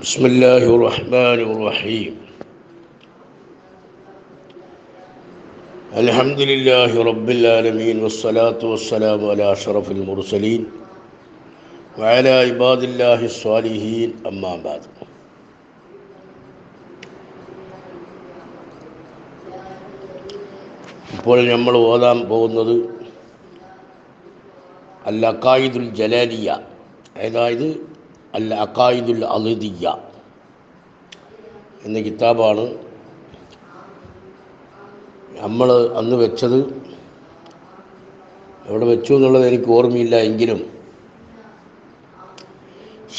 بسم الله الرحمن الرحيم الحمد لله رب العالمين والصلاة والسلام على أشرف المرسلين وعلى عباد الله الصالحين أما بعد ഇപ്പോൾ നമ്മൾ ഓതാൻ പോകുന്നത് അൽ അക്കായിദുൽ ജലാലിയ അതായത് അൽ അക്കായിദുൽ അലുദിയ എന്ന കിതാബാണ് നമ്മൾ അന്ന് വെച്ചത്. എവിടെ വെച്ചു എന്നുള്ളത് എനിക്ക് ഓർമ്മയില്ല എങ്കിലും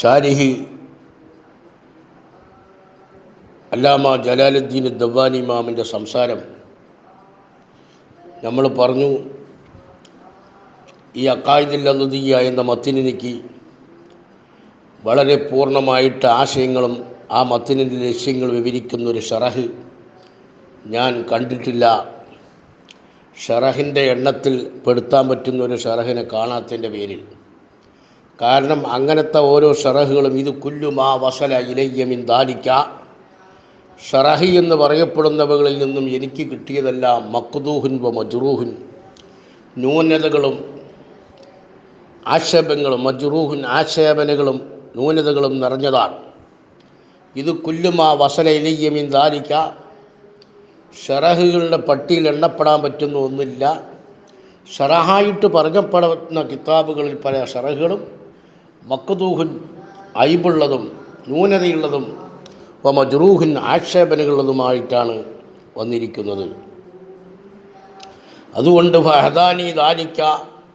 ഷാരിഹി അല്ലാമ ജലാലുദ്ദീൻ ദവാനി ഇമാമിന്റെ സംസാരം നമ്മൾ പറഞ്ഞു ഈ അക്കായിദിൽ അലുദിയ എന്ന മത്തിനെനിക്ക് വളരെ പൂർണമായിട്ട് ആശയങ്ങളും ആ മത്തിനിന്റെ ലക്ഷ്യങ്ങൾ വിവരിക്കുന്ന ഒരു ഷറഹ് ഞാൻ കണ്ടിട്ടില്ല. ഷറഹിന്റെ എണ്ണത്തിൽ പെടുത്താൻ പറ്റുന്ന ഒരു ഷറഹിനെ കാണാത്തതിന്റെ പേരിൽ. കാരണം അങ്ങനത്തെ ഓരോ ഷറഹുകളും ഇത് കുല്ലുമാ വസല ഇലയ്യമിൻ ദാലിക്ക. ഷറഹി എന്ന് പറയപ്പെടുന്നവകളിൽ നിന്നും എനിക്ക് കിട്ടിയതെല്ലാം മക്ദൂഹുൻ വ മജ്റൂഹുൻ. ന്യൂനതകളും ആക്ഷേപങ്ങളും മജ്റൂഹുൻ ആക്ഷേപനകളും ന്യൂനതകളും നിറഞ്ഞതാണ്. ഇത് കുല്ലുമാ വസല ഇലയ്യമിൻ ദാലിക്ക ഷറഹുകളുടെ പട്ടിയിൽ എണ്ണപ്പെടാൻ പറ്റുന്ന ഒന്നില്ല ഷറഹായിട്ട് പറഞ്ഞപ്പെടുന്ന കിതാബുകളിൽ പല ഷറഹുകളും മക്കതൂഹുൻ അയിബുള്ളതും ന്യൂനതയുള്ളതും മജ്റൂഹുൻ ആക്ഷേപനകളുള്ളതുമായിട്ടാണ് വന്നിരിക്കുന്നത്. അതുകൊണ്ട് ഫഹദാനി ദാലിക്ക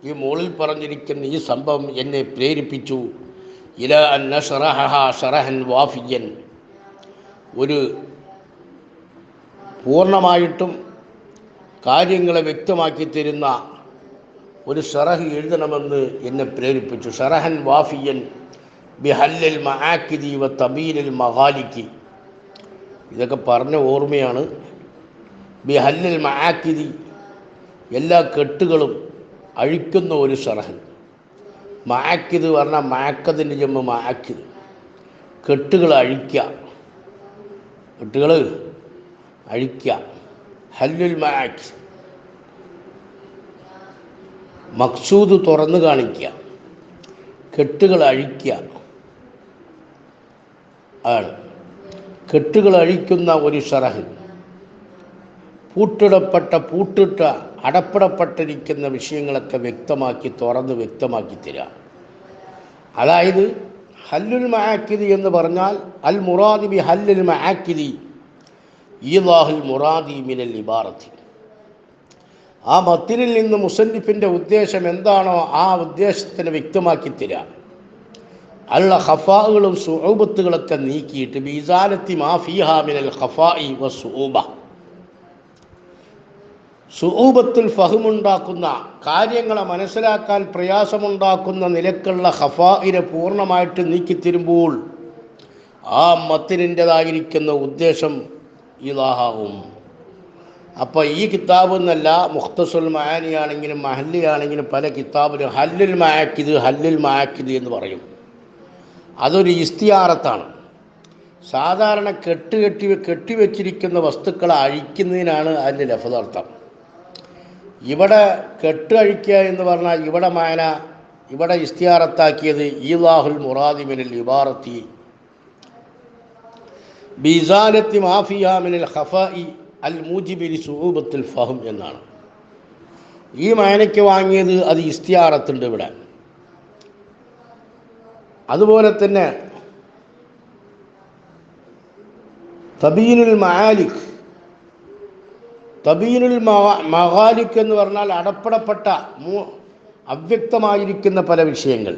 ഈ മുകളിൽ പറഞ്ഞിരിക്കുന്ന ഈ സംഭവം എന്നെ പ്രേരിപ്പിച്ചു. ഇല അന്ന ഷറഹ ഷറഹൻ വാഫിയൻ. ഒരു പൂർണമായിട്ടും കാര്യങ്ങളെ വ്യക്തമാക്കി തരുന്ന ഒരു ഷറഹ് എഴുതണമെന്ന് എന്നെ പ്രേരിപ്പിച്ചു. ഷറഹൻ വാഫിയൻ ബിഹല്ലിൽ മഹാക്കിദി വ തബീലിൽ മഹാലിക്ക്. ഇതൊക്കെ പറഞ്ഞ ഓർമ്മയാണ്. ബിഹല്ലൽ മഹാക്കിദി എല്ലാ കെട്ടുകളും അഴിക്കുന്ന ഒരു ഷറഹ് മാക്കിത് പറഞ്ഞാൽ മാക്കതിന്റെ ജമ്മ മാക്കിത് കെട്ടുകൾ അഴിക്കുക. കെട്ടുകൾ അഴിക്കുക. ഹല്ലുൽ മാക്ക് മക്സൂദ് തുറന്നു കാണിക്കുക. കെട്ടുകൾ അഴിക്കുക. ആണ് കെട്ടുകൾ അഴിക്കുന്ന ഒരു ഷറഹ്. പൂട്ടിടപ്പെട്ട പൂട്ടിട്ട അടപ്പിടപ്പെട്ടിരിക്കുന്ന വിഷയങ്ങളൊക്കെ വ്യക്തമാക്കി തുറന്ന് വ്യക്തമാക്കി തരിക അതായത് ഹല്ലുൽ മഹാക്കിരി എന്ന് പറഞ്ഞാൽ അൽ മുറാദി ബി ഹല്ലുൽ മഹാക്കിരി ഈലാഹുൽ മുറാദി മിനൽ ഇബാറത്തി. ആ മത്തിനിൽ നിന്ന് മുസന്നിഫിന്റെ ഉദ്ദേശം എന്താണോ ആ ഉദ്ദേശത്തിന് വ്യക്തമാക്കി തരിക അല്ല ഹഫാകളും സുഹൂബത്തുകളൊക്കെ നീക്കിയിട്ട് ബീസാലത്തി മാഫിഹ മിനൽ ഖഫായി വ സുഹൂബ സുഹൂബത്തിൽ ഫഹമുണ്ടാക്കുന്ന കാര്യങ്ങളെ മനസ്സിലാക്കാൻ പ്രയാസമുണ്ടാക്കുന്ന നിലക്കുള്ള ഹഫായിനെ പൂർണമായിട്ട് നീക്കിത്തരുമ്പോൾ ആ മത്തിനിന്റെതായിരിക്കുന്ന ഉദ്ദേശം ഇതാഹാവും അപ്പോൾ ഈ കിതാബ് എന്നല്ല മുഖ്തസുൽ മഹാനിയാണെങ്കിലും മഹല്ലിയാണെങ്കിലും പല കിതാബിലും ഹല്ലുൽ മഹാക്കിത് ഹല്ലുൽ മഹാക്കിത് എന്ന് പറയും. അതൊരു ഇസ്തിയാറത്താണ്. സാധാരണ കെട്ട് കെട്ടി കെട്ടിവെച്ചിരിക്കുന്ന വസ്തുക്കളെ അഴിക്കുന്നതിനാണ് അതിന്റെ ലഫതാർത്ഥം ഇവിടെ കെട്ടഴിക്കുക എന്ന് പറഞ്ഞാൽ ഇവിടെ മായന ഇവിടെ ഇസ്തിയാറത്താക്കിയത് ഈലാഹുൽ മുറാദിമിനിൽ ഇബാറത്തി. ബിസാലത്തി മാഫിയാമിനിൽ ഹഫ ഇ അൽ മൂജിബിലി സുഹൂബത്തിൽ ഫഹം എന്നാണ്. ഈ മായനയ്ക്ക് വാങ്ങിയത് അത് ഇസ്തിയാറത്തുണ്ട് ഇവിടെ. അതുപോലെ തന്നെ തബീനുൽ മഹാലിഖ് തബീനുൽ മഹാലിക്ക് എന്ന് പറഞ്ഞാൽ അടപ്പടപ്പെട്ട മൂ അവ്യക്തമായിരിക്കുന്ന പല വിഷയങ്ങൾ.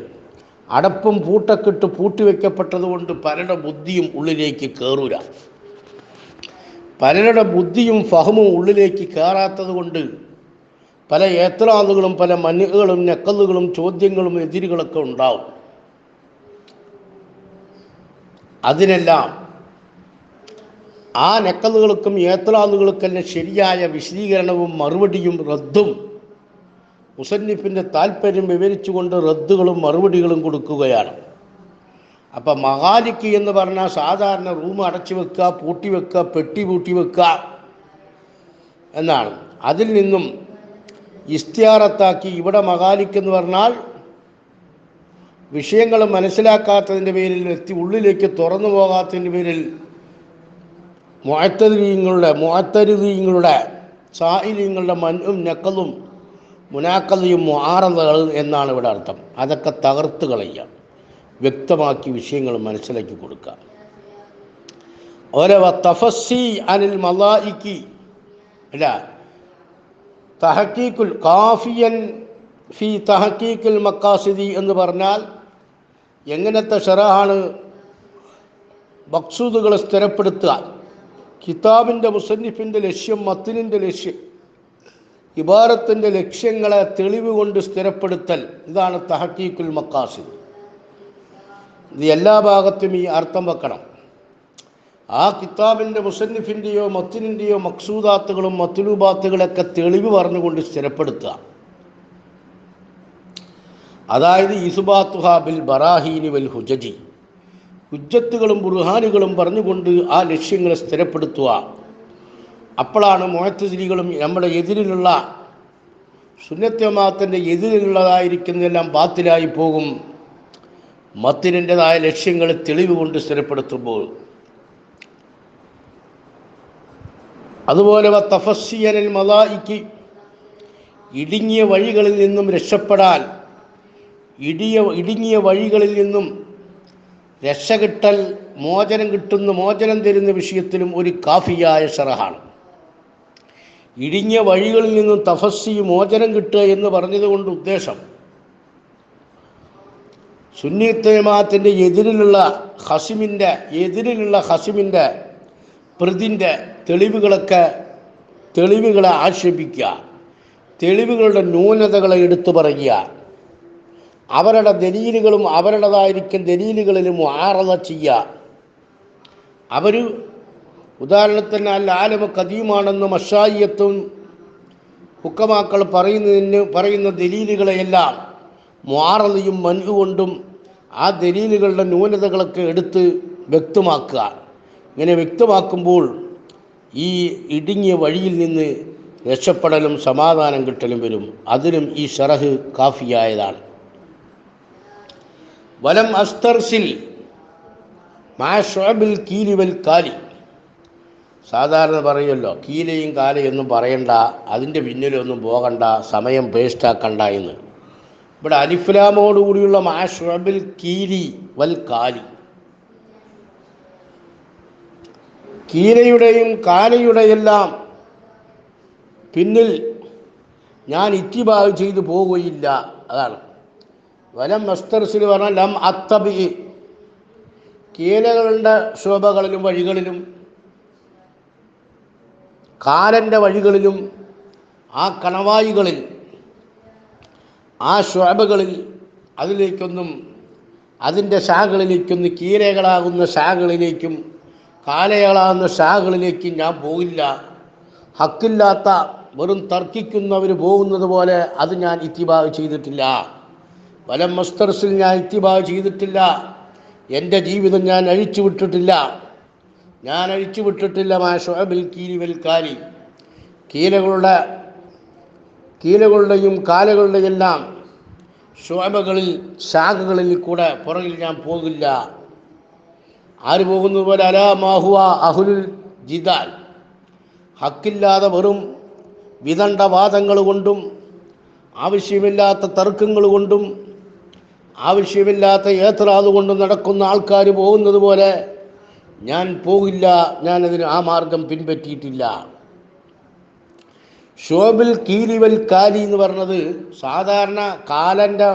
അടപ്പും പൂട്ടക്കെട്ട് പൂട്ടിവെക്കപ്പെട്ടതുകൊണ്ട് പലരുടെ ബുദ്ധിയും ഉള്ളിലേക്ക് കയറൂല പലരുടെ ബുദ്ധിയും ഫഹമും ഉള്ളിലേക്ക് കയറാത്തത് കൊണ്ട് പല ഏത്രാളുകളും പല മനുകളും നെക്കലുകളും ചോദ്യങ്ങളും എതിരുകളൊക്കെ ഉണ്ടാവും. അതിനെല്ലാം ആ നെക്കലുകൾക്കും ഏത്തലാളുകൾക്കെല്ലാം ശരിയായ വിശദീകരണവും മറുപടിയും റദ്ദും. മുസന്നിഫിന്റെ താല്പര്യം വിവരിച്ചുകൊണ്ട് റദ്ദുകളും മറുപടികളും കൊടുക്കുകയാണ്. അപ്പം മഹാലിക്ക് എന്ന് പറഞ്ഞാൽ സാധാരണ റൂം അടച്ചു വെക്കുക പൂട്ടി വെക്കുക പെട്ടി പൂട്ടി വെക്കുക എന്നാണ്. അതിൽ നിന്നും ഇസ്തിയാറത്താക്കി ഇവിടെ മഹാലിക്ക് എന്ന് പറഞ്ഞാൽ വിഷയങ്ങൾ മനസ്സിലാക്കാത്തതിന്റെ പേരിൽ എത്തി ഉള്ളിലേക്ക് തുറന്നു പോകാത്തതിന്റെ പേരിൽ മുഅത്തരീങ്ങളുടെ മുഅത്തരുദീങ്ങളുടെ സാഹിലീങ്ങളുടെ മനും നക്കലും മുനാക്കതയും മുആറതകൾ എന്നാണ് ഇവിടെ അർത്ഥം. അതൊക്കെ തകർത്ത് കളയുക. വ്യക്തമാക്കി വിഷയങ്ങൾ മനസ്സിലാക്കി കൊടുക്കുക. ഓരോ തഫസ്സി അനിൽ മലായിക്കി അല്ല തഹക്കീക്കുൽ കാഫിയൻ ഫി തഹക്കീക്കുൽ മക്കാസിദി എന്ന് പറഞ്ഞാൽ എങ്ങനത്തെ ഷെറാണ് മക്സൂദുകൾ സ്ഥിരപ്പെടുത്തുക? കിതാബിന്റെ മുസന്നിഫിന്റെ ലക്ഷ്യം മത്തിനിന്റെ ലക്ഷ്യം. ഇബാറത്തിന്റെ ലക്ഷ്യങ്ങളെ തെളിവ് കൊണ്ട് സ്ഥിരപ്പെടുത്തൽ. ഇതാണ് തഹക്കീക്കുൽ മക്കാസിൻ ഇത് എല്ലാ ഭാഗത്തും ഈ അർത്ഥം വെക്കണം. ആ കിതാബിന്റെ മുസന്നിഫിന്റെയോ മത്തിനിന്റെയോ മക്സൂദാത്തുകളും മത്തുലൂബാത്തുകളൊക്കെ തെളിവ് പറഞ്ഞുകൊണ്ട് സ്ഥിരപ്പെടുത്തുക. അതായത് ഇസുബാത്തുഹ ബിൽ ബറാഹീനി വൽ ഹുജജി. ഹുജ്ജത്തുകളും ബുർഹാനുകളും പറഞ്ഞുകൊണ്ട് ആ ലക്ഷ്യങ്ങളെ സ്ഥിരപ്പെടുത്തുക. അപ്പോഴാണ് മുഴത്തുതിരികളും നമ്മുടെ എതിരിലുള്ള സുന്നത്യമാത്തിന്റെ എതിരിലുള്ളതായിരിക്കുന്നതെല്ലാം ബാത്തിലായി പോകും. മത്തിനിന്റെതായ ലക്ഷ്യങ്ങൾ തെളിവ് കൊണ്ട് സ്ഥിരപ്പെടുത്തുമ്പോൾ. അതുപോലെ തഫസ്സിയനിൽ മലായിക്ക് ഇടുങ്ങിയ വഴികളിൽ നിന്നും രക്ഷപ്പെടാൻ ഇടിയ ഇടുങ്ങിയ വഴികളിൽ നിന്നും രക്ഷ കിട്ടൽ മോചനം കിട്ടുന്ന മോചനം തരുന്ന വിഷയത്തിലും ഒരു കാഫിയായ ഷറഹാണ്. ഇടിഞ്ഞ വഴികളിൽ നിന്നും തപസ്സി മോചനം കിട്ടുക എന്ന് പറഞ്ഞതുകൊണ്ട് ഉദ്ദേശം സുന്നിത്തേമാത്തിന്റെ എതിരിലുള്ള ഹസിമിന്റെ എതിരിലുള്ള ഹസിമിന്റെ പ്രതിന്റെ തെളിവുകളൊക്കെ തെളിവുകളെ ആക്ഷേപിക്കുക തെളിവുകളുടെ ന്യൂനതകളെ എടുത്തു പറയുക. അവരുടെ ദലീലുകളും അവരുടേതായിരിക്കും ദലീലുകളിലും ആറത ചെയ്യുക. അവർ ഉദാഹരണത്തിന് അൽ ആലമ കദീമാണെന്ന് മഷായിയത്തും ഹുക്കമാക്കൾ പറയുന്നതിന് പറയുന്ന ദലീലുകളെയെല്ലാം മാറതയും മനുകൊണ്ടും ആ ദലീലുകളുടെ ന്യൂനതകളൊക്കെ എടുത്ത് വ്യക്തമാക്കുക. ഇങ്ങനെ വ്യക്തമാക്കുമ്പോൾ ഈ ഇടുങ്ങിയ വഴിയിൽ നിന്ന് രക്ഷപ്പെടലും സമാധാനം കിട്ടലും വരും. അതിനും ഈ ഷറഹ് കാഫിയായതാണ്. വലം അസ്തർസിൽ മാഷോബിൽ കീലിവൽ കാലി സാധാരണ പറയുമല്ലോ കീലയും കാലയൊന്നും പറയണ്ട അതിന്റെ പിന്നിലൊന്നും പോകണ്ട സമയം വേസ്റ്റാക്കണ്ട എന്ന്. ഇവിടെ അലിഫ്ലാമോടുകൂടിയുള്ള മാഷോബിൽ കീലി വൽ കാലി. കീലയുടെയും കാലയുടെയെല്ലാം പിന്നിൽ ഞാൻ ഇത്തിബാഗ് ചെയ്തു പോവുകയില്ല അതാണ്. വലം നസ്തർസിൽ പറഞ്ഞാൽ ലം അത്തബി. കീലകളുടെ ശോഭകളിലും വഴികളിലും കാലന്റെ വഴികളിലും ആ കണവായികളിൽ ആ ശോഭകളിൽ അതിലേക്കൊന്നും അതിന്റെ ശാഖകളിലേക്കൊന്നും കീരകളാകുന്ന ശാഖകളിലേക്കും കാലകളാകുന്ന ശാഖകളിലേക്കും ഞാൻ പോകില്ല. ഹക്കില്ലാത്ത വെറും തർക്കിക്കുന്നവർ പോകുന്നത് പോലെ അത് ഞാൻ ഇത്തിബാവ് ചെയ്തിട്ടില്ല. വലം മസ്തർസിൽ ഞാൻ ഇത്തിബാഗ് ചെയ്തിട്ടില്ല. എന്റെ ജീവിതം ഞാൻ അഴിച്ചു വിട്ടിട്ടില്ല. ഞാൻ അഴിച്ചു വിട്ടിട്ടില്ല മാ ഷുഅബിൽ കീലി കാലി. കീലകളുടെ കീലകളുടെയും കാലകളുടെയെല്ലാം ശോഭകളിൽ ശാഖകളിൽ കൂടെ പുറകിൽ ഞാൻ പോകില്ല ആര് പോകുന്നത് പോലെ അലാ മാഹുവ അഹുൽ ജിദാൽ. ഹക്കില്ലാതെ വെറും വിദണ്ഡവാദങ്ങൾ കൊണ്ടും ആവശ്യമില്ലാത്ത തർക്കങ്ങൾ കൊണ്ടും ആവശ്യമില്ലാത്ത ഏത്രാത് കൊണ്ട് നടക്കുന്ന ആൾക്കാർ പോകുന്നത് പോലെ ഞാൻ പോകില്ല ഞാനതിന് ആ മാർഗം പിൻപറ്റിയിട്ടില്ല. ഷോബിൽ കീലിവൽ കാലി എന്ന് പറഞ്ഞത് സാധാരണ കാലന്റെ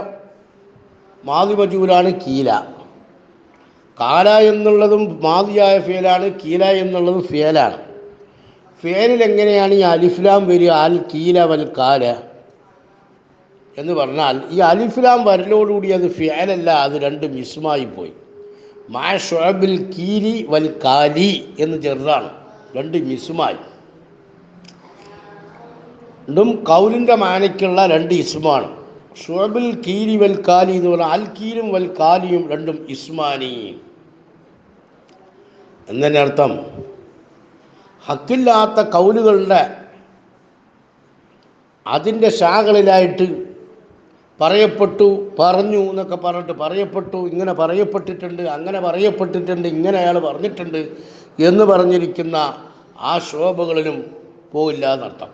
മാതിമജൂലാണ് കീല. കാല എന്നുള്ളതും മാതിയായ ഫേലാണ് കീല എന്നുള്ളതും ഫേലാണ്. ഫേലിൽ എങ്ങനെയാണ് ഈ അലിഫ്ലാം വരിക അൽ കീല വൽ കാല? എന്ന് പറഞ്ഞാൽ ഈ അലിഫ്ലാം വരലോടുകൂടി അത് ഫിയാലല്ല അത് രണ്ടും ഇസ്മായി പോയി. മാ ഷുഅബിൽ കീരി വൽ കാലി എന്ന് ചെറുതാണ് രണ്ട് മിസ്മായി രണ്ടും കൗലിന്റെ മാനയ്ക്കുള്ള രണ്ട് ഇസ്മാണ്. ഷുഅബിൽ കീരി വൽ കാലി എന്ന് പറഞ്ഞാൽ അൽ കീരും വൽ കാലിയും രണ്ടും ഇസ്മാനി. എന്നതിന്റെ അർത്ഥം? ഹക്കില്ലാത്ത കൗലുകളുടെ അതിന്റെ ശാഖകളിലായിട്ട് പറയപ്പെട്ടു പറഞ്ഞു എന്നൊക്കെ പറഞ്ഞിട്ട് പറയപ്പെട്ടു ഇങ്ങനെ പറയപ്പെട്ടിട്ടുണ്ട് അങ്ങനെ പറയപ്പെട്ടിട്ടുണ്ട് ഇങ്ങനെ അയാൾ പറഞ്ഞിട്ടുണ്ട് എന്ന് പറഞ്ഞിരിക്കുന്ന ആ ശോഭകളിലും പോയില്ല എന്നർത്ഥം.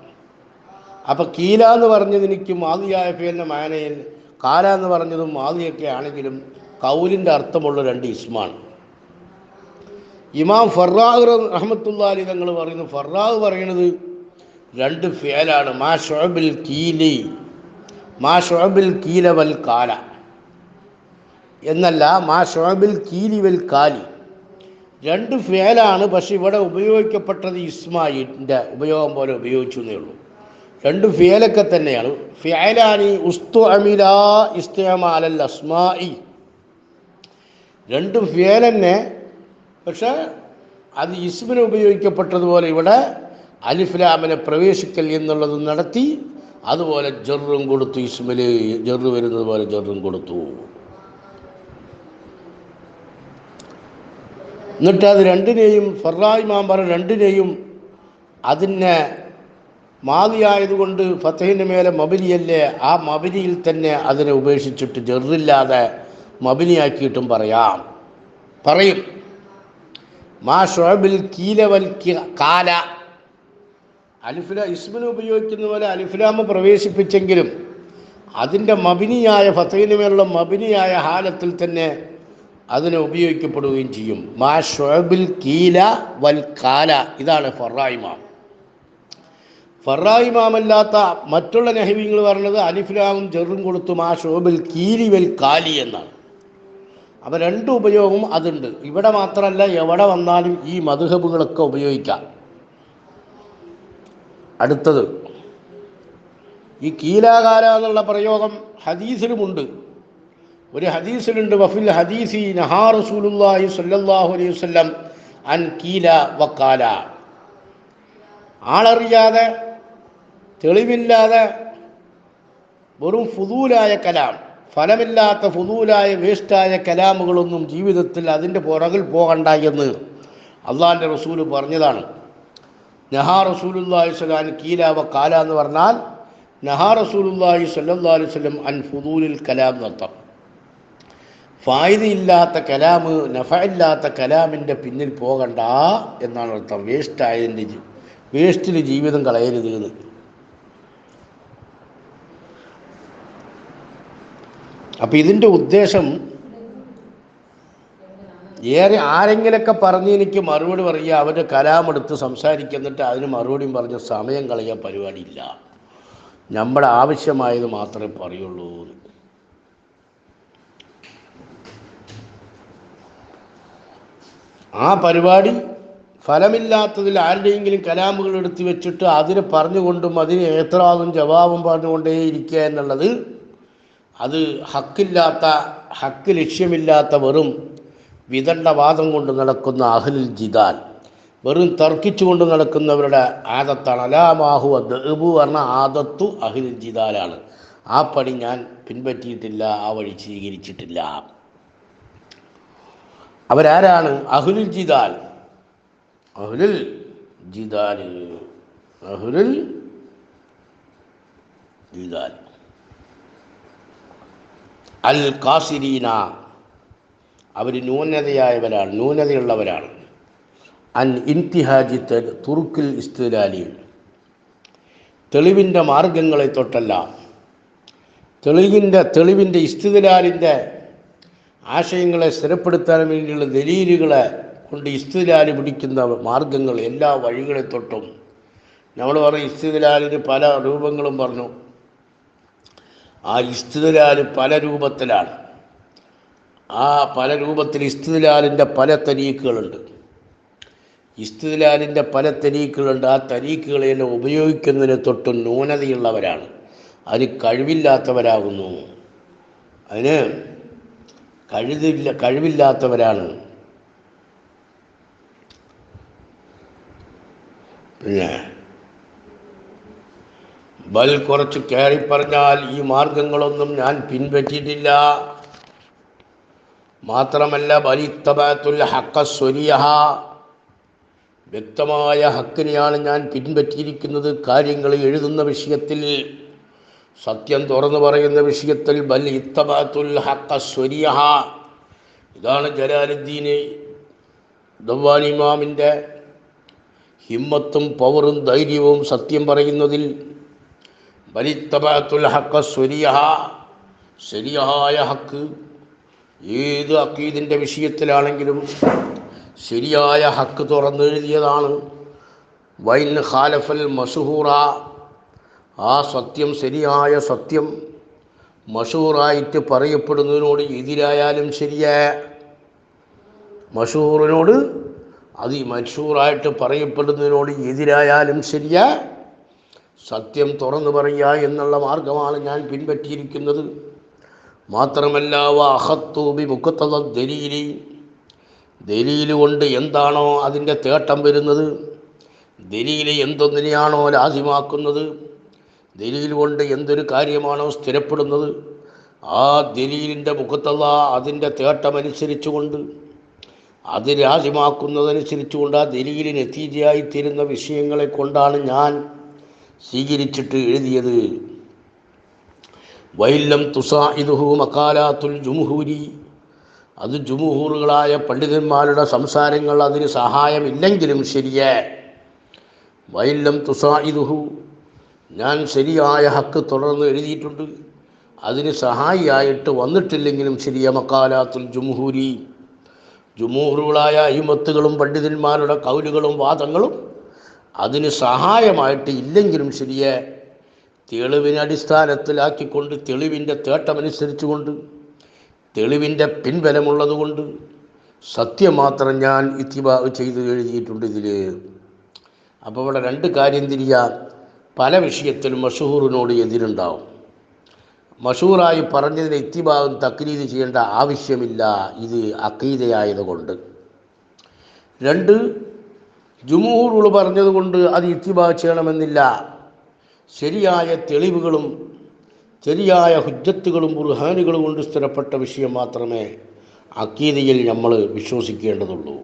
അപ്പം കീല എന്ന് പറഞ്ഞത് എനിക്ക് മാതിയായ പേരിന്റെ മാനയിൽ കാല എന്ന് പറഞ്ഞതും മാതിയൊക്കെ ആണെങ്കിലും കൗലിന്റെ അർത്ഥമുള്ള രണ്ട് ഇസ്മാണ്. ഇമാം ഫറാഹ് റഹ്മത്തുള്ള തങ്ങൾ പറയുന്നു ഫറാഹ് പറയുന്നത് രണ്ട് ഫേലാണ്. മാ ഷോബിൽ കീലി. മാ ഷുഅബിൽ കീലവൽ കാല. എന്നല്ല മാ ഷുഅബിൽ കീലിവൽ കാലി. രണ്ട് ഫേലാണ് പക്ഷെ ഇവിടെ ഉപയോഗിക്കപ്പെട്ടത് ഇസ്മായിന്റെ ഉപയോഗം പോലെ ഉപയോഗിച്ചു എന്നേ ഉള്ളൂ. രണ്ട് ഫേലൊക്കെ തന്നെയാണ്. ഫേലാനി ഉസ്തു അമില ഇസ്തമാലൽ അസ്മായി രണ്ട് ഫേലന്നെ പക്ഷെ അത് ഇസ്മിന് ഉപയോഗിക്കപ്പെട്ടതുപോലെ ഇവിടെ അലിഫ്ലാമിനെ പ്രവേശിക്കൽ എന്നുള്ളത് നടത്തി അതുപോലെ ജെറും കൊടുത്തു ഇസ്മലി ജെറു വരുന്നത് പോലെ ജെറും കൊടുത്തു. എന്നിട്ട് അത് രണ്ടിനെയും ഫറായി മാമ്പറ രണ്ടിനെയും അതിനെ മാതിയായതുകൊണ്ട് ഫത്തഹിന്റെ മേലെ മബിലിയല്ലേ ആ മബിലിയിൽ തന്നെ അതിനെ ഉപേക്ഷിച്ചിട്ട് ജെറില്ലാതെ മബിനിയാക്കിയിട്ടും പറയാം. പറയും മാ ഷോബിൽ കീലവൽ കാല അലിഫില ഇസ്മിന് ഉപയോഗിക്കുന്ന പോലെ അലിഫിലാമ പ്രവേശിപ്പിച്ചെങ്കിലും അതിന്റെ മബിനിയായ ഫത്തഹിന് മേലുള്ള മബിനിയായ ഹാലത്തിൽ തന്നെ അതിനെ ഉപയോഗിക്കപ്പെടുകയും ചെയ്യും. മാ ഷുഅബിൽ കീല വൽ കാല. ഇതാണ് ഫറായിമാം ഫറായിമാമല്ലാത്ത മറ്റുള്ള നഹവിങ്ങൾ പറഞ്ഞത് അലിഫിലാമും ചെറും കൊടുത്തു മാ ഷുഅബിൽ കീലി വൽ കാലി എന്നാണ്. അപ്പോൾ രണ്ട് ഉപയോഗവും അതുണ്ട്. ഇവിടെ മാത്രമല്ല എവിടെ വന്നാലും ഈ മധുഹബുകളൊക്കെ ഉപയോഗിക്കാം. അടുത്തത്. ഈ കീലാകാര എന്നുള്ള പ്രയോഗം ഹദീസിലുമുണ്ട്. ഒരു ഹദീസിലുണ്ട് വഫിൽ ഹദീസി നഹാ റസൂലുല്ലാഹി സ്വല്ലല്ലാഹു അലൈഹി വസല്ലം അൻ കീല വക്കാല ആളറിയാതെ തെളിവില്ലാതെ വെറും ഫുദൂലായ കലാം ഫലമില്ലാത്ത ഫുദൂലായ വേസ്റ്റായ കലാമുകളൊന്നും ജീവിതത്തിൽ അതിന്റെ പുറകിൽ പോകണ്ട എന്ന് അള്ളാഹിന്റെ റസൂൽ പറഞ്ഞതാണ്. നഹാ റസൂലുല്ലാഹി സ്വലാൻ കീലാവ കാല എന്ന് പറഞ്ഞാൽ നഹാ റസൂലുല്ലാഹി സ്വല്ലല്ലാഹി അലൈഹി വസല്ലം അൻ ഫുദൂലിൽ കലാം നർത്തം ഫായിദയില്ലാത്ത കലാമ് നഫയില്ലാത്ത കലാമിന്റെ പിന്നിൽ പോകണ്ട എന്നാണ് അർത്ഥം. വേസ്റ്റ് വേസ്റ്റായതിന്റെ വേസ്റ്റിൽ ജീവിതം കളയരുത് എന്ന്. അപ്പം ഇതിന്റെ ഉദ്ദേശം ഏറെ ആരെങ്കിലൊക്കെ പറഞ്ഞ് എനിക്ക് മറുപടി പറയുക അവന്റെ കലാമെടുത്ത് സംസാരിക്കുന്നിട്ട് അതിന് മറുപടിയും പറഞ്ഞ് സമയം കളയാൻ പരിപാടിയില്ല നമ്മുടെ ആവശ്യമായത് മാത്രമേ പറയുള്ളൂ. ആ പരിപാടി ഫലമില്ലാത്തതിൽ ആരുടെയെങ്കിലും കലാമുകൾ എടുത്തു വെച്ചിട്ട് അതിനെ പറഞ്ഞുകൊണ്ടും അതിന് ഏത്രാതും ജവാബും പറഞ്ഞുകൊണ്ടേ ഇരിക്കുക എന്നുള്ളത് അത് ഹക്കില്ലാത്ത ഹക്ക് ലക്ഷ്യമില്ലാത്ത വെറും വിദണ്ഡവാദം കൊണ്ട് നടക്കുന്ന അഹ്ലുൽ ജിദാൽ വെറും തർക്കിച്ചുകൊണ്ട് നടക്കുന്നവരുടെ ആദത്താണ്. അലാമാഹു ദബു പറഞ്ഞ ആദത്തു അഹ്ലുൽ ജിദാലാണ്. ആ പണി ഞാൻ പിൻപറ്റിയിട്ടില്ല ആ വഴി സ്വീകരിച്ചിട്ടില്ല. അവരാരാണ്? അഹ്ലുൽ ജിദാൽ. അഹ്ലുൽ ജിദാൽ അഹ്ലുൽ ജിദാൽ. അൽ കാസിരീന അവർ ന്യൂനതയായവരാണ് ന്യൂനതയുള്ളവരാണ്. അൻ ഇൻതിഹാജി തുർക്കിൽ തുറുക്കിൽ ഇസ്തുലാലി തെളിവിന്റെ മാർഗങ്ങളെ തൊട്ടല്ല. തെളിവിന്റെ തെളിവിന്റെ ഇസ്തുലാലിന്റെ ആശയങ്ങളെ സ്ഥിരപ്പെടുത്താൻ വേണ്ടിയുള്ള ദലീലുകളെ കൊണ്ട് ഇസ്തുലാൽ പിടിക്കുന്ന മാർഗങ്ങൾ എല്ലാ വഴികളെ തൊട്ടും. നമ്മൾ പറയും ഇസ്തുലാലിന് പല രൂപങ്ങളും പറഞ്ഞു. ആ ഇസ്തുലാൽ പല രൂപത്തിലാണ്. ആ പല രൂപത്തിൽ ഇസ്തുലാലിന്റെ പല തരീക്കുകളുണ്ട്. ഇസ്തുലാലിന്റെ പല തരീക്കുകളുണ്ട്. ആ തരീക്കുകളെല്ലാം ഉപയോഗിക്കുന്നതിന് തൊട്ട് ന്യൂനതയുള്ളവരാണ്. അതിന് കഴിവില്ലാത്തവരാകുന്നു. അതിന് കഴിവില്ല കഴിവില്ലാത്തവരാണ്. പിന്നെ ബൽ കുറച്ച് കയറി പറഞ്ഞാൽ ഈ മാർഗങ്ങളൊന്നും ഞാൻ പിൻപറ്റിയിട്ടില്ല. മാത്രമല്ല ബലിത്തബത്തുൽ ഹക്ക വ്യക്തമായ ഹക്കിനെയാണ് ഞാൻ പിൻപറ്റിയിരിക്കുന്നത്. കാര്യങ്ങൾ എഴുതുന്ന വിഷയത്തിൽ സത്യം തുറന്നു പറയുന്ന വിഷയത്തിൽ ബൽ ഇത്തബത്തുൽ ഹക്ക ഇതാണ് ജലാലുദ്ദീന് ദവാനിമാമിന്റെ ഹിമ്മത്തും പവറും ധൈര്യവും സത്യം പറയുന്നതിൽ. ബലിത്തബത്തുൽ ഹക്ക സ്വരിയഹ ശരിയായ ഹക്ക്. ഏത് അക്കീദിന്റെ വിഷയത്തിലാണെങ്കിലും ശരിയായ ഹക്ക് തുറന്നെഴുതിയതാണ്. വൈൻ ഖാലഫൽ മഷഹൂറ ആ സത്യം ശരിയായ സത്യം മഷൂറായിട്ട് പറയപ്പെടുന്നതിനോട് എതിരായാലും ശരിയായ മഷൂറിനോട് അത് മഷൂറായിട്ട് പറയപ്പെടുന്നതിനോട് എതിരായാലും ശരിയാ. സത്യം തുറന്നു പറയുക എന്നുള്ള മാർഗമാണ് ഞാൻ പിൻപറ്റിയിരിക്കുന്നത്. മാത്രമല്ല വാഹത്തൂബി മുക്കത്തത ദലീലി. ദലീൽ കൊണ്ട് എന്താണോ അതിന്റെ തേട്ടം വരുന്നത്. ദലീൽ എന്തൊന്നിനെയാണോ ലാസിമാക്കുന്നത്. ദലീൽ കൊണ്ട് എന്തൊരു കാര്യമാണോ സ്ഥിരപ്പെടുന്നത്. ആ ദലീലിന്റെ മുഖത്തത അതിന്റെ തേട്ടമനുസരിച്ചുകൊണ്ട് അത് രാജ്യമാക്കുന്നതനുസരിച്ചുകൊണ്ട് ആ ദലീലിന് എത്തിയായിത്തീരുന്ന വിഷയങ്ങളെ കൊണ്ടാണ് ഞാൻ സ്വീകരിച്ചിട്ട് എഴുതിയത്. വൈലം തുസാഇദുഹു മക്കാലാത്തുൽ ജുംഹൂരി. അത് ജുമുഹൂറുകളായ പണ്ഡിതന്മാരുടെ സംസാരങ്ങൾ അതിന് സഹായമില്ലെങ്കിലും ശരിയേ. വൈല്ലം തുസാഇദുഹു. ഞാൻ ശരിയായ ഹക്ക് തുടർന്ന് എഴുതിയിട്ടുണ്ട്. അതിന് സഹായിയായിട്ട് വന്നിട്ടില്ലെങ്കിലും ശരിയ മക്കാലാത്തുൽ ജുംഹൂരി. ജുമൂറുകളായ അഹിമത്തുകളും പണ്ഡിതന്മാരുടെ കൗലുകളും വാദങ്ങളും അതിന് സഹായമായിട്ട് ഇല്ലെങ്കിലും ശരിയെ. തെളിവിനെ അടിസ്ഥാനത്തിലാക്കിക്കൊണ്ട് തെളിവിന്റെ തേട്ടമനുസരിച്ചുകൊണ്ട് തെളിവിന്റെ പിൻബലമുള്ളതുകൊണ്ട് സത്യം മാത്രം ഞാൻ ഇത്തിബാവ് ചെയ്ത് എഴുതിയിട്ടുണ്ട് ഇതിൽ അപ്പോൾ ഇവിടെ രണ്ട് കാര്യം തിരിയാൻ പല വിഷയത്തിലും മഷൂറിനോട് എതിരുണ്ടാവും. മഷൂറായി പറഞ്ഞതിന് ഇത്തിബാവും തക്രീത് ചെയ്യേണ്ട ആവശ്യമില്ല. ഇത് അക്കീതയായതുകൊണ്ട് രണ്ട് ജുമൂറുകൾ പറഞ്ഞതുകൊണ്ട് അത് ഇത്തിബാവ് ചെയ്യണമെന്നില്ല. ശരിയായ തെളിവുകളും ശരിയായ ഹുജ്ജത്തുകളും ബുർഹാനുകളും കൊണ്ട് സ്ഥിരപ്പെട്ട വിഷയം മാത്രമേ അക്കീതയിൽ നമ്മൾ വിശ്വസിക്കേണ്ടതുള്ളൂ.